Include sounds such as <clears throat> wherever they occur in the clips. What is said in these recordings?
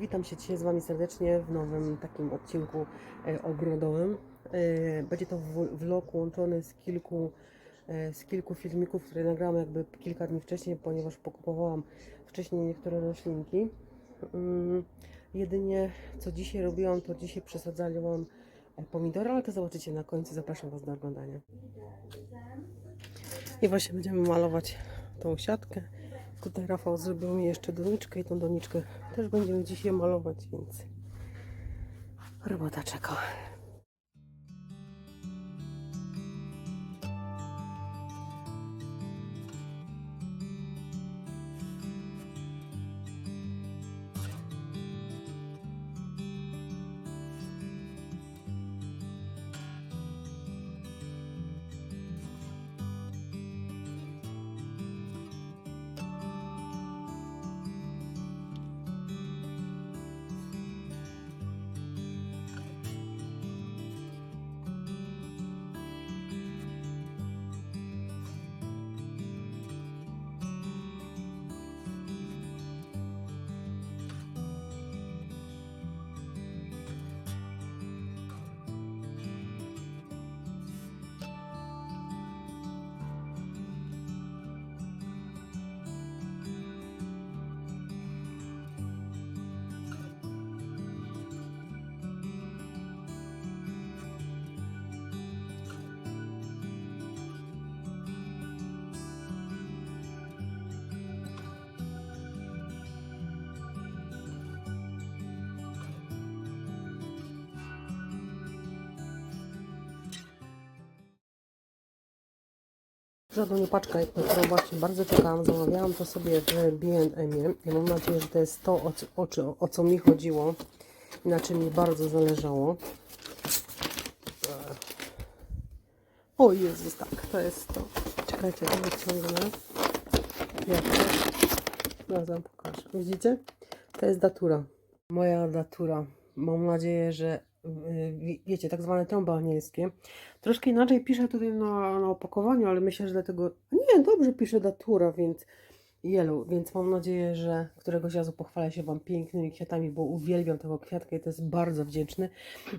Witam się dzisiaj z Wami serdecznie w nowym takim odcinku e, ogrodowym. E, Będzie to vlog łączony z kilku, e, z kilku filmików, które nagrałam jakby kilka dni wcześniej, ponieważ pokupowałam wcześniej niektóre roślinki. Mm, Jedynie co dzisiaj robiłam, to dzisiaj przesadzałam pomidory, ale to zobaczycie na końcu. Zapraszam Was do oglądania. I właśnie będziemy malować tą siatkę. Tutaj Rafał zrobił mi jeszcze doniczkę i tą doniczkę też będziemy dzisiaj malować, więc robota czeka. Żadną paczkę, którą właśnie bardzo czekałam. Zamawiałam to sobie w B&M. I mam nadzieję, że to jest to, o, o, o co mi chodziło. I na czym mi bardzo zależało. O Jezus, tak, to jest to. Czekajcie, to wyciągnę. Jak to? Zaraz wam pokażę. Widzicie? To jest datura. Moja datura. Mam nadzieję, że wiecie, tak zwane trąby anielskie. Troszkę inaczej piszę tutaj na, na opakowaniu, ale myślę, że dlatego... Nie, dobrze piszę datura, więc yellow, więc mam nadzieję, że któregoś razu pochwalę się Wam pięknymi kwiatami, bo uwielbiam tego kwiatka i to jest bardzo wdzięczny.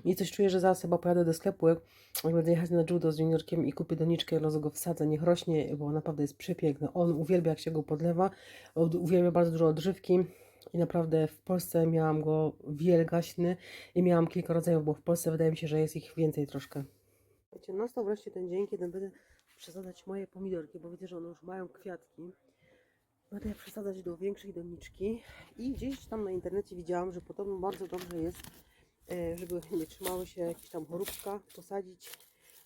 I coś czuję, że zaraz chyba pojadę do sklepu, jak będę jechać na judo z juniorkiem i kupię doniczkę, rozu go wsadzę, niech rośnie, bo naprawdę jest przepiękny. On uwielbia, jak się go podlewa, od- uwielbia bardzo dużo odżywki. I naprawdę w Polsce miałam go wielgaśny i miałam kilka rodzajów, bo w Polsce wydaje mi się, że jest ich więcej troszkę. Wiecie, nastał wreszcie ten dzień, kiedy będę przesadzać moje pomidorki, bo widzę, że one już mają kwiatki. Będę je przesadzać do większej doniczki i gdzieś tam na internecie widziałam, że podobno bardzo dobrze jest, e, żeby nie trzymały się jakieś tam choróbka, posadzić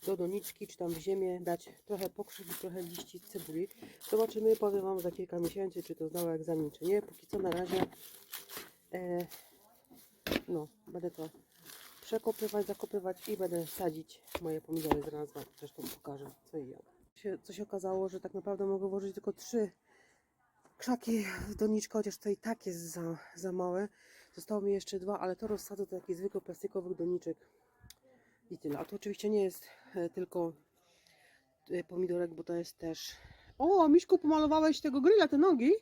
do doniczki, czy tam w ziemię, dać trochę pokrzyw trochę liści cebuli. Zobaczymy, powiem Wam za kilka miesięcy, czy to zdało egzamin, czy nie. Póki co na razie e, no, będę to przekopywać, zakopywać i będę sadzić moje pomidory. Zaraz Wam zresztą pokażę, co i jak. Się, co się okazało, że tak naprawdę mogę włożyć tylko trzy krzaki w doniczkę, chociaż to i tak jest za, za małe. Zostało mi jeszcze dwa, ale to rozsadzę do takich zwykłych plastikowych doniczek i tyle. A to oczywiście nie jest e, tylko e, pomidorek, bo to jest też... O, Miśku, pomalowałeś tego grilla, te nogi?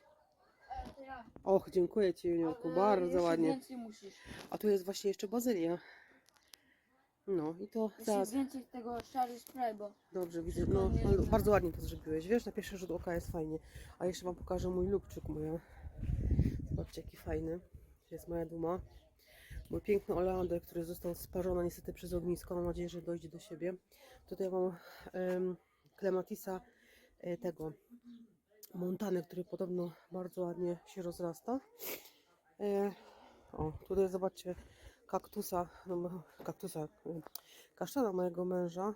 Och, dziękuję Ci, Juniorku, Ale bardzo ładnie. A tu jest właśnie jeszcze bazylia. No i to Jeszcze zaraz. więcej tego szary spray, bo Dobrze, widzę. No, ale bardzo ładnie to zrobiłeś. Wiesz, na pierwszy rzut oka jest fajnie. A jeszcze Wam pokażę mój lubczyk moja. Zobaczcie, jaki fajny. To jest moja duma. Mój piękny oleander, który został sparzony niestety przez ognisko. Mam nadzieję, że dojdzie do siebie. Tutaj mam em, klematisa e, tego montany, który podobno bardzo ładnie się rozrasta. E, o, tutaj zobaczcie kaktusa, no, kaktusa, kasztana mojego męża.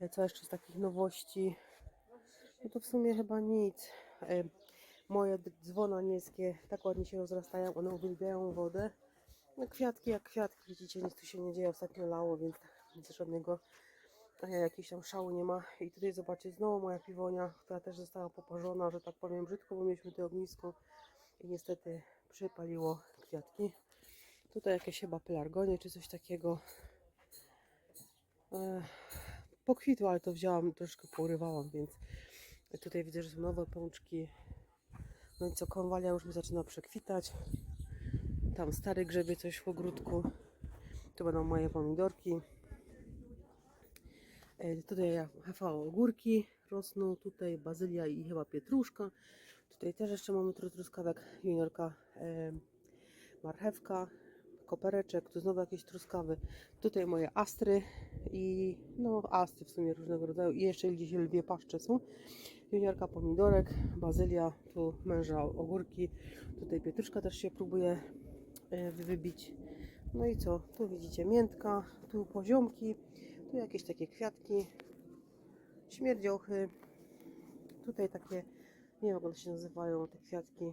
E, Co jeszcze z takich nowości? No to w sumie chyba nic. E, Moje d- dzwony anielskie tak ładnie się rozrastają, one uwielbiają wodę. No kwiatki jak kwiatki, widzicie, nic tu się nie dzieje, ostatnio lało, więc nic żadnego e, jakiegoś tam szału nie ma. I tutaj zobaczcie, znowu moja piwonia, która też została poparzona, że tak powiem brzydko, bo mieliśmy to ognisko i niestety przypaliło kwiatki. Tutaj jakieś chyba pelargonie czy coś takiego. E, pokwitło, ale to wzięłam, troszkę porywałam, więc tutaj widzę, że są nowe pączki. No i co, konwalia już mi zaczyna przekwitać. Tam stary grzebie coś w ogródku. Tu będą moje pomidorki. E, Tutaj HV ogórki rosną, tutaj bazylia i chyba pietruszka. Tutaj też jeszcze mamy tru- truskawek, juniorka, e, marchewka, kopereczek, tu znowu jakieś truskawy. Tutaj moje astry i no astry w sumie różnego rodzaju i jeszcze gdzieś lwie paszcze są. Juniorka pomidorek, bazylia, tu męża ogórki, tutaj pietruszka też się próbuje wybić. No i co? Tu widzicie miętka, tu poziomki, tu jakieś takie kwiatki, śmierdziochy. Tutaj takie, nie wiem jak one się nazywają, te kwiatki,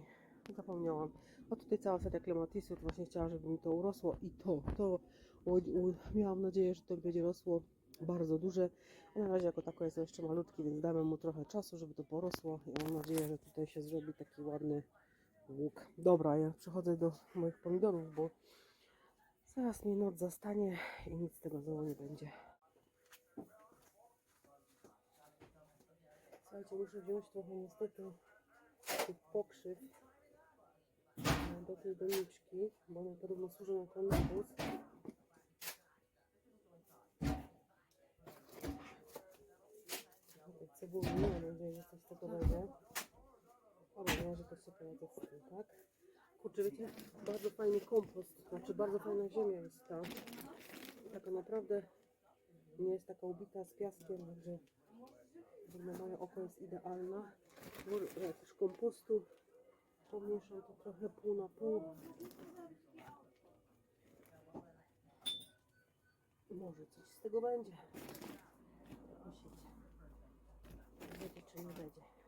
zapomniałam. A tutaj cała seria klematisów, właśnie chciałam, żeby mi to urosło i to, to u, u, miałam nadzieję, że to będzie rosło bardzo duże. Na razie jako tako jest jeszcze malutki, więc damy mu trochę czasu, żeby to porosło i mam nadzieję, że tutaj się zrobi taki ładny łuk. Dobra, ja przechodzę do moich pomidorów, bo zaraz mnie noc zastanie i nic z tego znowu nie będzie. Słuchajcie, muszę wziąć trochę niestety tych pokrzyw e, do tej doniczki, bo one podobno służą. Trochę tej cebuli, mam nadziei, że coś z tego będzie. Na razie to się poradzę z tym, tak? Kurczę, wiecie, bardzo fajny kompost, znaczy bardzo fajna ziemia jest ta. Taka naprawdę nie jest taka ubita z piaskiem, także że na moje oko jest idealna. Ja też kompostu pomieszam to trochę pół na pół. Może coś z tego będzie. Myślicie? Będzie czy nie będzie?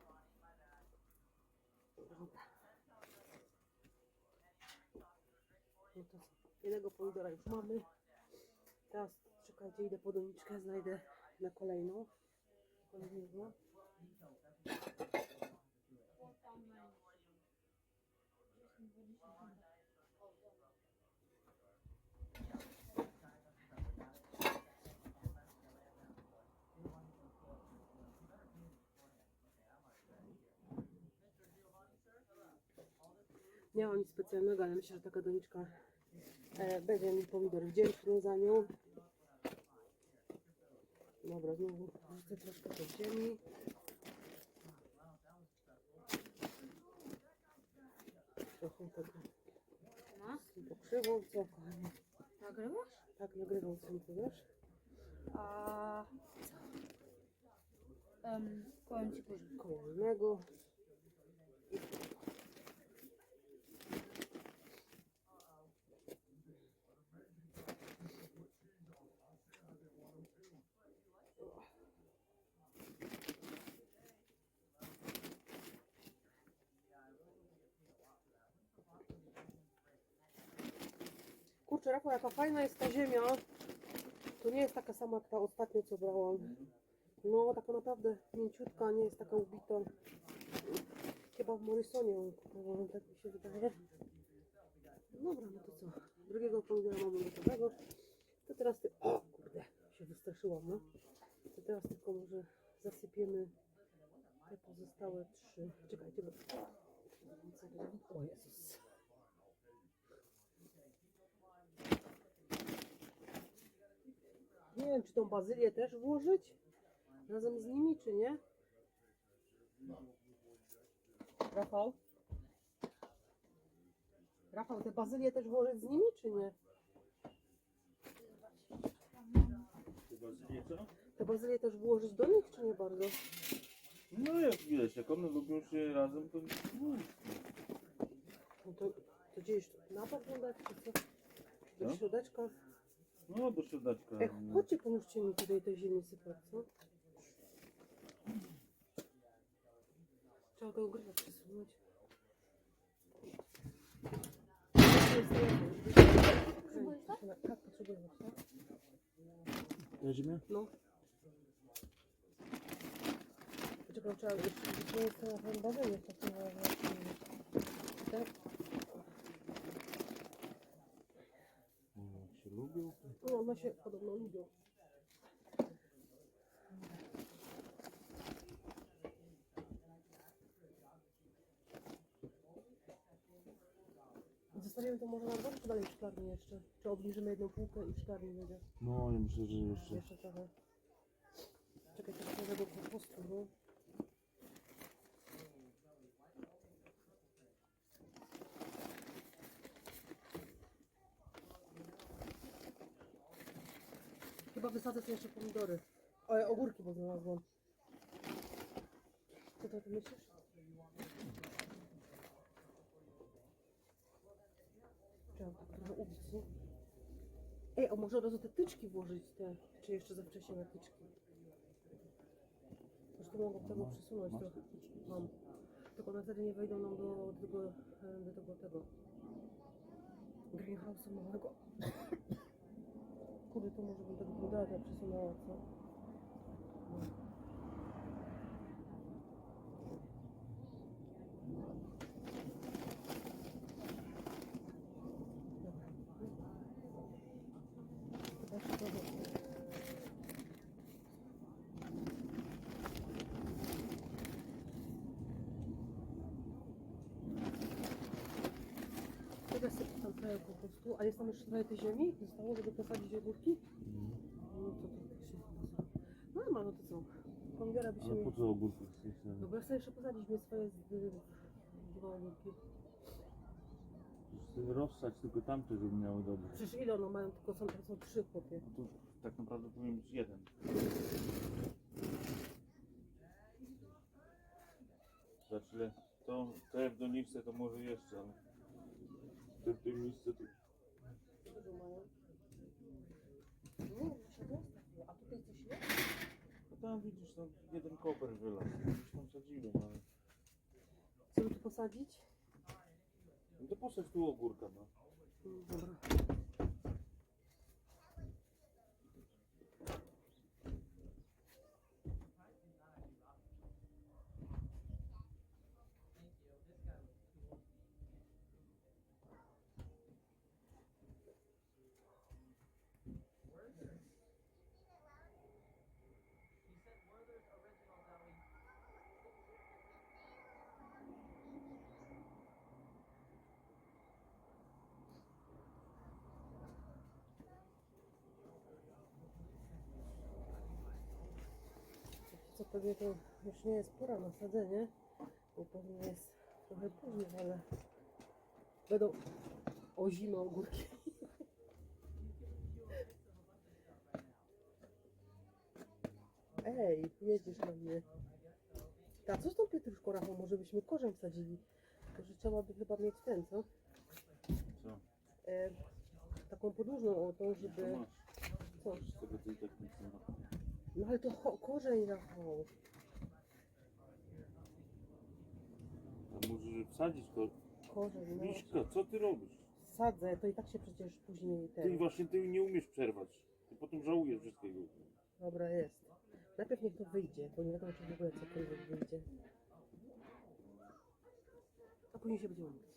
Jednego pomidora już mamy. Teraz czekajcie, idę po doniczkę, znajdę na kolejną. Kolejnego. Nie mam nic specjalnego, ale myślę, że taka doniczka e, będzie mi pomidor wdzięczny za nią. Dobra, znowu wrzucę troszkę tej ziemi. Trochę tego No, z tym pokrzywą, co kochanie? nagrywasz? Tak, nagrywam sam, to wiesz? A co? Um, powiem ci później. Kurczę, Rafał, jaka fajna jest ta ziemia. To nie jest taka sama jak ta ostatnia, co brałam. No, taka naprawdę mięciutka, nie jest taka ubita. Chyba w Morrisonie ją kupowałam, tak mi się wydaje. Dobra, no to co? Drugiego pomidora mamy gotowego. To teraz ty... O, kurde, się wystraszyłam, no. To teraz tylko może zasypiemy te pozostałe trzy. Czekajcie, bo... O Jezus. Nie wiem, czy tą bazylię też włożyć razem z nimi, czy nie? Rafał? Rafał, te bazylię też włożyć z nimi, czy nie? Z nie co? Te bazylię też włożyć do nich, czy nie bardzo? No jak wiesz, jak one lubią się razem, to no, No to, to gdzieś na bok dać, czy co? Do Co? środeczka? No do środaczka. Ej, chodźcie, pomóżcie mi tutaj tej ziemi sypać, co? Trzeba to gryza przesunąć. Tak, potrzebujemy, tak? Weźmie? No. Poczekaj, trzeba jeszcze to jest to na bawełnie, to trzeba Tak? Jak się lubią. No, one się podobno lubią. Zostawiamy to może na szklarni, czy dalej w szklarni jeszcze? Czy obniżymy jedną półkę i w szklarni będzie? No, ja myślę, że jeszcze. Jeszcze trochę. Czekaj, teraz może do kompostu, no. Chyba wysadzę sobie jeszcze pomidory. O, ogórki, bo znalazłam. Co ty myślisz? Trzeba trochę ubić, nie? Ej, a może od razu te tyczki włożyć te, czy jeszcze za wcześnie na tyczki? Może to mogą tego przesunąć trochę. Mam. Tylko one wtedy nie wejdą nam do, do tego, e, do tego, tego greenhouse'u małego. Kurde, to może bym tego podata przesunęła, co? No. Dobra. Chyba się to wyszło. Teraz sobie tam trochę po prostu. A jest tam jeszcze trochę tej ziemi? Zostało, żeby posadzić ogórki? No to się chyba No ale no to co? Pomidora by się Ale po co ogórki chcesz? No bo ja chcę jeszcze posadzić mnie swoje z... dwa ogórki. Rozsać tylko tamte, żeby miały dobre. Przecież ile one mają? Tylko są, są trzy chłopie. No to tak naprawdę powinien być jeden. Znaczy, le- to te w doniczce to może jeszcze, ale te w tym miejscu to... Nie, dostaw. A tutaj coś jest? No tam widzisz, tam jeden koper wylazł. Już tam sadziłem, ale... Chcemy tu posadzić? No to posadź tu ogórka, no. Dobra. To już nie jest pora na sadzenie, bo pewnie jest trochę później, ale będą o zimę ogórki. <laughs> Ej, jedziesz na mnie. A co z tą pietruszką, Rafał? Może byśmy korzeń wsadzili? Tylko, że trzeba by chyba mieć ten, co? Co? E, taką podłużną o tą, To żeby... Co? Z tego tak nie. No ale to korzeń, Rafał. A może wsadzić to? Korzeń, no. Miśka, co ty robisz? Sadzę, to i tak się przecież później Ty ten. właśnie ty nie umiesz przerwać. Ty potem żałujesz wszystkiego. Dobra, jest. Najpierw niech to wyjdzie, bo nie wiadomo, czy w ogóle cokolwiek wyjdzie. A później się będziemy mówić.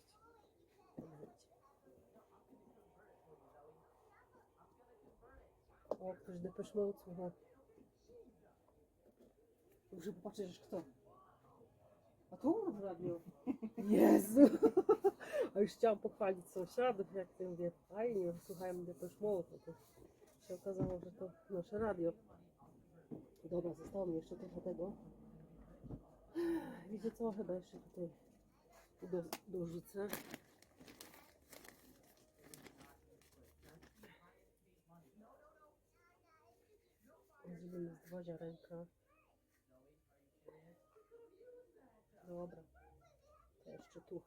O, ktoś Depeche Mode słucha. Muszę popatrzeć, kto. A tu w radio. <laughs> Jezu! A już chciałam pochwalić sąsiadów, jak ty mówię, fajnie, słuchałem Depeche Mode. a to się okazało, że to nasze radio. Dobra, zostało mi jeszcze trochę tego. Wiecie co? Chyba jeszcze tutaj do, dorzucę. Zrobimy z dwa ziarenka. Dobra. To jeszcze tu.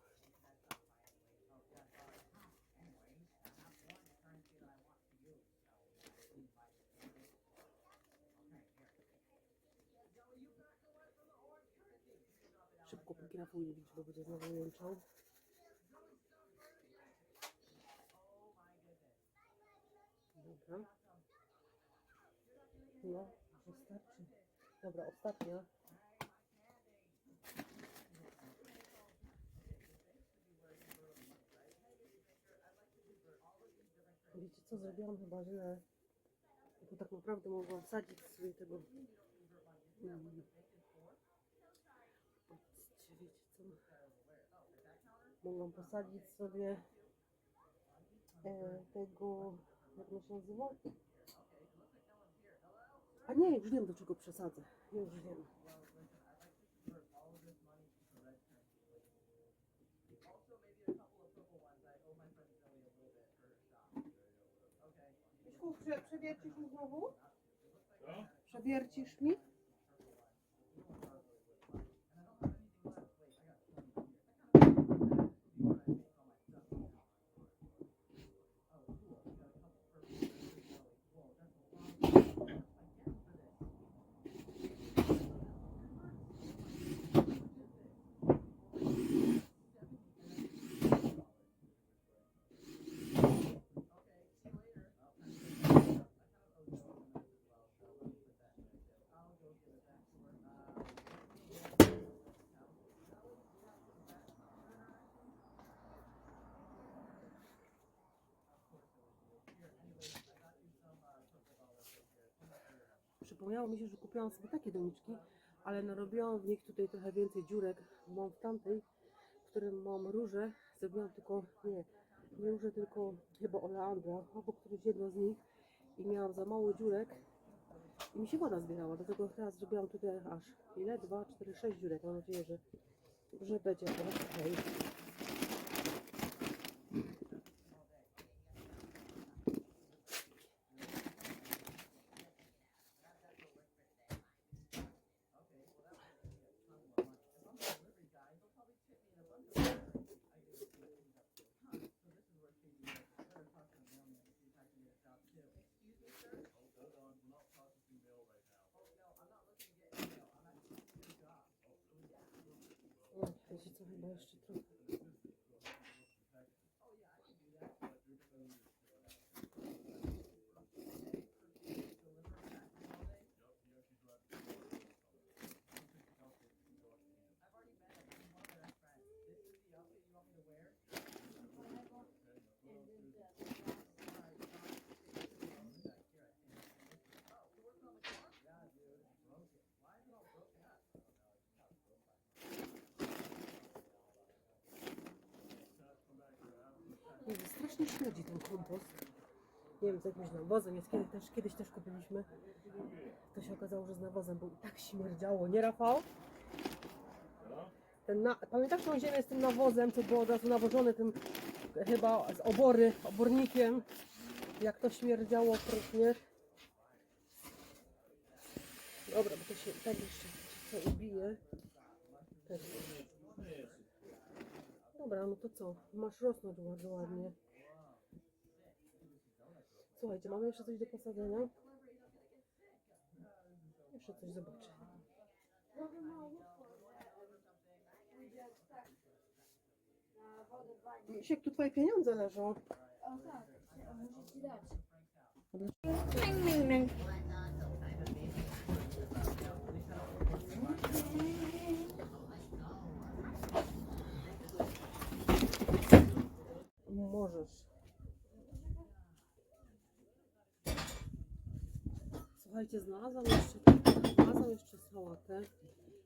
Szybko Rafał nie widzi, bo będzie znowu jęczał. Dobra. No, wystarczy. Dobra, ostatnia. Wiecie co, zrobiłam chyba źle. Bo tak naprawdę mogłam wsadzić sobie tego... Patrzcie, wiecie co? Mogłam posadzić sobie e, tego, jak to się nazywa? A nie, już wiem do czego przesadzę. Już wiem. Prze, przewiercisz mi znowu? Co? Przewiercisz mi? Przypomniało mi się, że kupiłam sobie takie doniczki, ale narobiłam w nich tutaj trochę więcej dziurek. Mam w tamtej, w którym mam róże, zrobiłam tylko, nie, nie róże, tylko chyba oleandra, albo któreś jedno z nich i miałam za mało dziurek i mi się woda zbierała, dlatego teraz zrobiłam tutaj aż ile? Dwa, cztery, sześć dziurek. Mam nadzieję, że, że będzie teraz okej. O, wiecie co, chyba strasznie śmierdzi ten kompost. Nie wiem, z jakimś nawozem jest. Kiedy też, kiedyś też kupiliśmy. To się okazało, że z nawozem, bo i tak śmierdziało. Nie, Rafał? Ten na... Pamiętasz tą ziemię z tym nawozem, co było od razu nawożone tym chyba z obory, obornikiem? Jak to śmierdziało okropnie. Dobra, bo to się tak jeszcze co ubije. Dobra, no to co? Masz rosnąć bardzo ładnie. Słuchajcie, mamy jeszcze coś do posadzenia? Jeszcze coś zobaczę. Misiek, tu twoje pieniądze leżą. O tak, muszę ci dać. Możesz. Słuchajcie, znalazłam jeszcze, znalazłam jeszcze sałatę,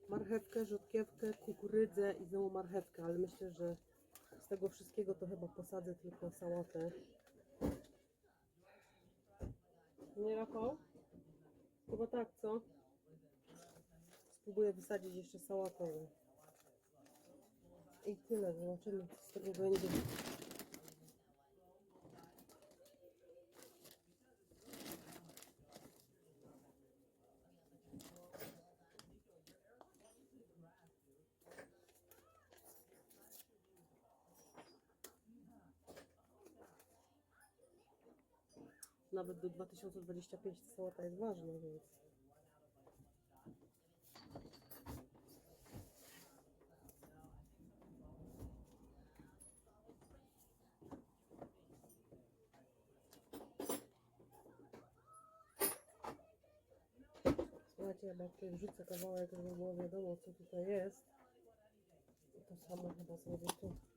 marchewkę, rzodkiewkę, kukurydzę i znowu marchewkę, ale myślę, że z tego wszystkiego to chyba posadzę tylko sałatę. Nie, Rafał? Chyba tak, co? Spróbuję wysadzić jeszcze sałatę. I tyle, zobaczymy co z tego będzie. Nawet do 2025 ta sałata jest ważna, więc. Słuchajcie, chyba tutaj wrzucę kawałek, żeby było wiadomo co tutaj jest. To samo chyba zrobię tu.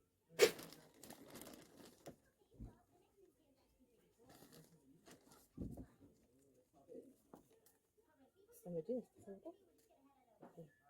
Stanie, gdzie jest to to?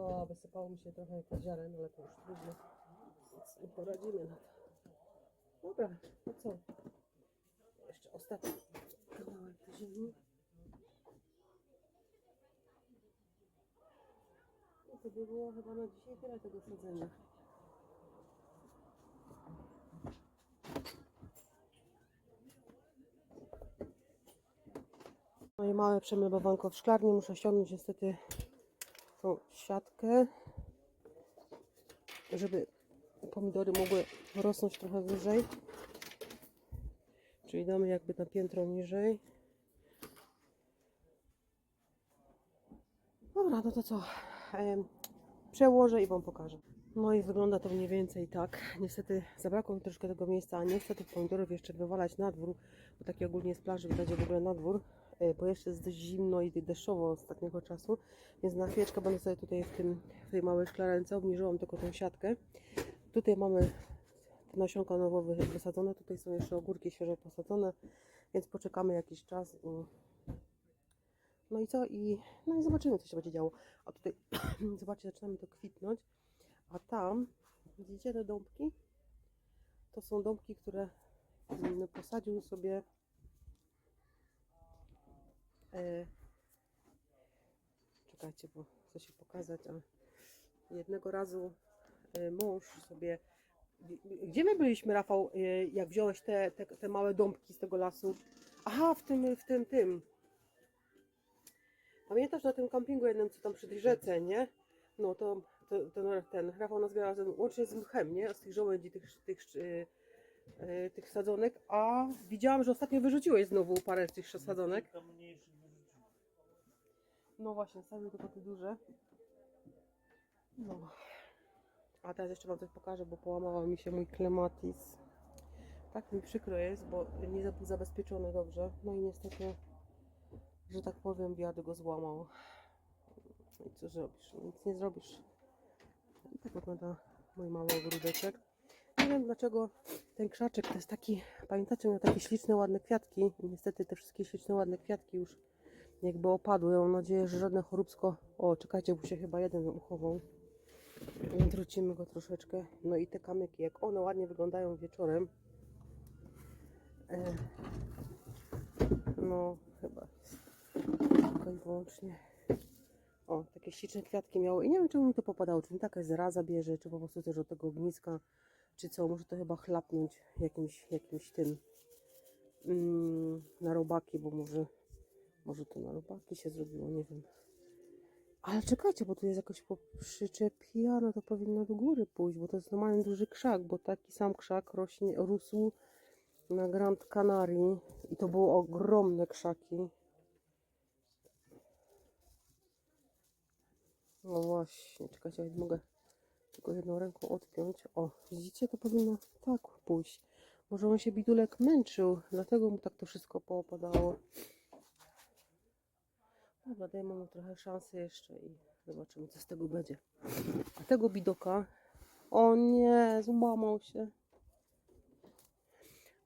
O, wysypało mi się trochę jakichś ziaren, ale to już trudno. Więc nie poradzimy na to. Dobra, no co? Jeszcze ostatni kawałek tej ziemi. No to by było chyba na dzisiaj tyle tego sadzenia. Moje małe przemeblowanko w szklarni. Muszę ściągnąć niestety tą siatkę, żeby pomidory mogły rosnąć trochę wyżej. Czyli damy jakby na piętro niżej. Dobra, no to co? Przełożę i Wam pokażę. No i wygląda to mniej więcej tak. Niestety zabrakło mi troszkę tego miejsca, a nie chcę pomidorów jeszcze wywalać na dwór, bo taki ogólnie z plaży widać w ogóle na dwór, bo jeszcze jest dość zimno i deszczowo ostatniego czasu, więc na chwileczkę będę sobie tutaj w, tym, w tej małej szklarence obniżyłam tylko tą siatkę. Tutaj mamy te nasionka nowo wy- wysadzone, tutaj są jeszcze ogórki świeżo posadzone, więc poczekamy jakiś czas i no i co? I, no i zobaczymy, co się będzie działo. A tutaj, <clears throat> zobaczcie, zaczynamy to kwitnąć. A tam, widzicie te dąbki? To są dąbki, które posadził sobie e, czekajcie, bo chcę się pokazać, a jednego razu e, mąż sobie gdzie my byliśmy, Rafał, e, jak wziąłeś te, te, te małe dąbki z tego lasu? Aha, w tym, w tym, tym. Pamiętasz na tym kampingu jednym, co tam przy tej rzece, nie? No to, to, to ten Rafał nazbierał razem, łącznie z mchem, nie? Z tych żołędzi, tych, tych, yy, tych sadzonek. A widziałam, że ostatnio wyrzuciłeś znowu parę tych sadzonek. Kilka mniejszych wyrzucił. No właśnie, same tylko te duże. No. A teraz jeszcze Wam coś pokażę, bo połamała mi się mój klematis. Tak mi przykro jest, bo nie był zabezpieczony dobrze. No i niestety, że tak powiem, wiatr go złamał. No i co zrobisz? Nic nie zrobisz. Tak wygląda mój mały ogródeczek. Nie wiem dlaczego ten krzaczek to jest taki, pamiętacie, miał takie śliczne, ładne kwiatki. Niestety te wszystkie śliczne, ładne kwiatki już jakby opadły. Mam nadzieję, że żadne choróbsko... O, czekajcie, bo się chyba jeden uchował. Odwrócimy go troszeczkę. No i te kamyki, jak one ładnie wyglądają wieczorem. E, no, chyba tylko i wyłącznie. O, takie śliczne kwiatki miało. I nie wiem, czemu mi to popadało. Czy mi taka zaraza bierze, czy po prostu też od tego ogniska, czy co. Może to chyba chlapnąć jakimś, jakimś tym mm, na robaki, bo może, może to na robaki się zrobiło, nie wiem. Ale czekajcie, bo tu jest jakoś przyczepiane, to powinno do góry pójść, bo to jest normalnie duży krzak, bo taki sam krzak rośnie, rósł na Grand Canarii i to były ogromne krzaki. No właśnie, czekajcie, mogę tylko jedną ręką odpiąć. O, widzicie, to powinno tak pójść. Może on się bidulek męczył, dlatego mu tak to wszystko poopadało. Dobra, dajmy mu trochę szansy jeszcze i zobaczymy, co z tego będzie. A tego bidoka, o nie, złamał się.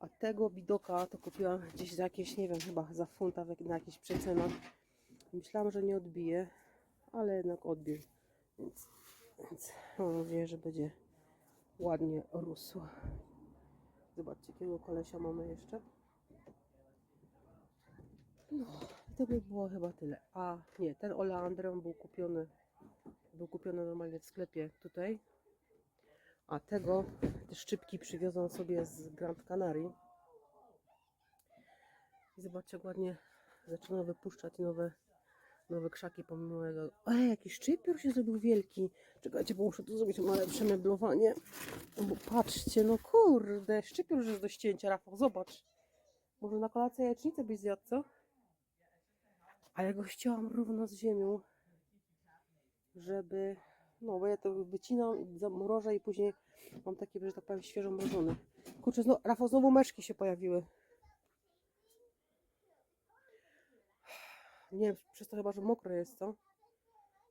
A tego bidoka to kupiłam gdzieś za jakieś, nie wiem, chyba za funta na jakichś przecenach. Myślałam, że nie odbije, ale jednak odbił. Więc, więc mam nadzieję, że będzie ładnie rósł. Zobaczcie, jakiego kolesia mamy jeszcze. No, to by było chyba tyle. A nie, ten oleandrem był kupiony, był kupiony normalnie w sklepie tutaj. A tego, te szczypki przywiozą sobie z Grand Canarii. I zobaczcie, jak ładnie zaczyna wypuszczać nowe, nowe krzaki pomimo jego. Ej, jaki szczypior się zrobił wielki. Czekajcie, bo muszę tu zrobić małe przemeblowanie. No Bo patrzcie, no kurde, szczypior już jest do ścięcia, Rafał, zobacz. Może na kolację jajecznicę byś zjadł, co? A ja go ścięłam równo z ziemią, żeby, no bo ja to wycinam zamrożę i później mam taki, że tak powiem, świeżo mrożony. Kurczę, znowu, Rafał, znowu meszki się pojawiły. Nie wiem, przez to chyba, że mokro jest, co?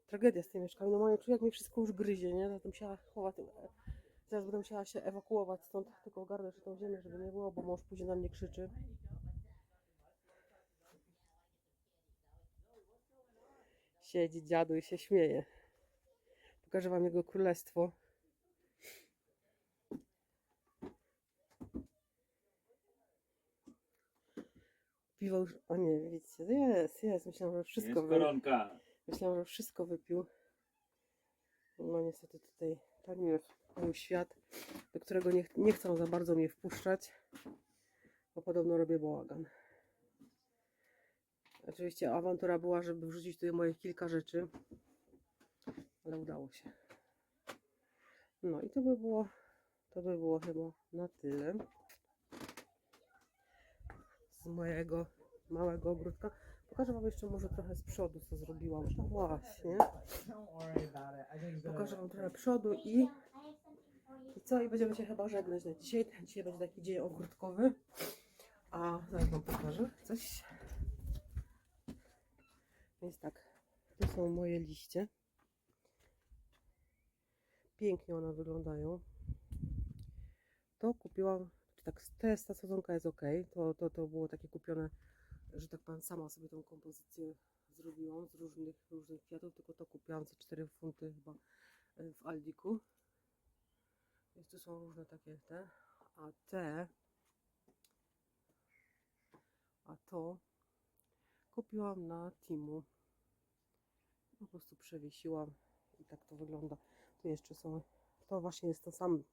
Tragedia z tymi myszkami. Normalnie czuję, jak mi wszystko już gryzie, nie? Będę musiała chować, zaraz będę musiała się ewakuować stąd, tylko ogarnę jeszcze tą ziemię, żeby nie było, bo mąż później na mnie krzyczy. Siedzi dziadu i się śmieje. Pokażę Wam jego królestwo. Piwo już... O nie, widzicie, jest, jest. Myślałam, że wszystko Jest wy... koronka. Myślałam, że wszystko wypił. No niestety tutaj mnie mój świat, do którego nie, ch- nie chcą za bardzo mnie wpuszczać, bo podobno robię bałagan. Oczywiście awantura była, żeby wrzucić tutaj moje kilka rzeczy, ale udało się. No i to by było, to by było chyba na tyle z mojego małego ogródka. Pokażę Wam jeszcze może trochę z przodu, co zrobiłam. No właśnie. Pokażę Wam trochę przodu i, i co? I będziemy się chyba żegnać na dzisiaj. Dzisiaj będzie taki dzień ogródkowy. A zaraz Wam pokażę coś. Więc tak, to są moje liście. Pięknie one wyglądają. To kupiłam, czy tak, ta sadzonka jest ok. To, to, to było takie kupione, że tak powiem, sama sobie tą kompozycję zrobiłam z różnych, różnych kwiatów, tylko to kupiłam za 4 funty chyba e, w Aldiku. Więc tu są różne takie te. A te, a to kupiłam na Timu. Po prostu przewiesiłam i tak to wygląda. Tu jeszcze są, to właśnie jest ten sam.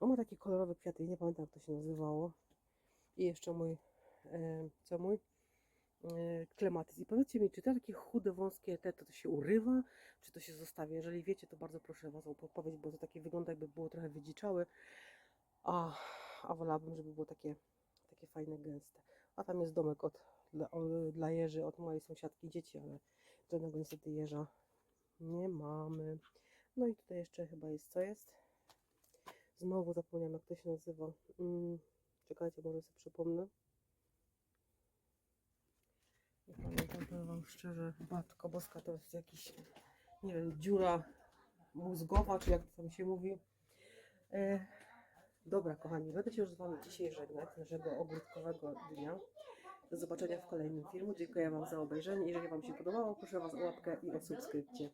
On ma takie kolorowe kwiaty, nie pamiętam jak to się nazywało. I jeszcze mój, e, co mój? e, klematyz. I powiedzcie mi, czy te takie chude, wąskie te, to, to się urywa, czy to się zostawia? Jeżeli wiecie, to bardzo proszę Was o podpowiedź, bo to takie wygląda jakby było trochę wydziczałe, a, a wolałabym, żeby było takie, takie fajne, gęste. A tam jest domek od, dla, dla jeży od mojej sąsiadki dzieci, ale żadnego niestety jeża nie mamy. No i tutaj jeszcze chyba jest, co jest? Znowu zapomniałam, jak to się nazywa. Mm, czekajcie, może sobie przypomnę. Nie pamiętam, powiem Wam szczerze, Matko Boska to jest jakiś, nie wiem, dziura mózgowa, czy jak to tam się mówi. E, dobra, kochani, będę się już z Wami dzisiaj żegnać, naszego ogródkowego dnia. Do zobaczenia w kolejnym filmu. Dziękuję Wam za obejrzenie. Jeżeli Wam się podobało, proszę Was o łapkę i o subskrypcję.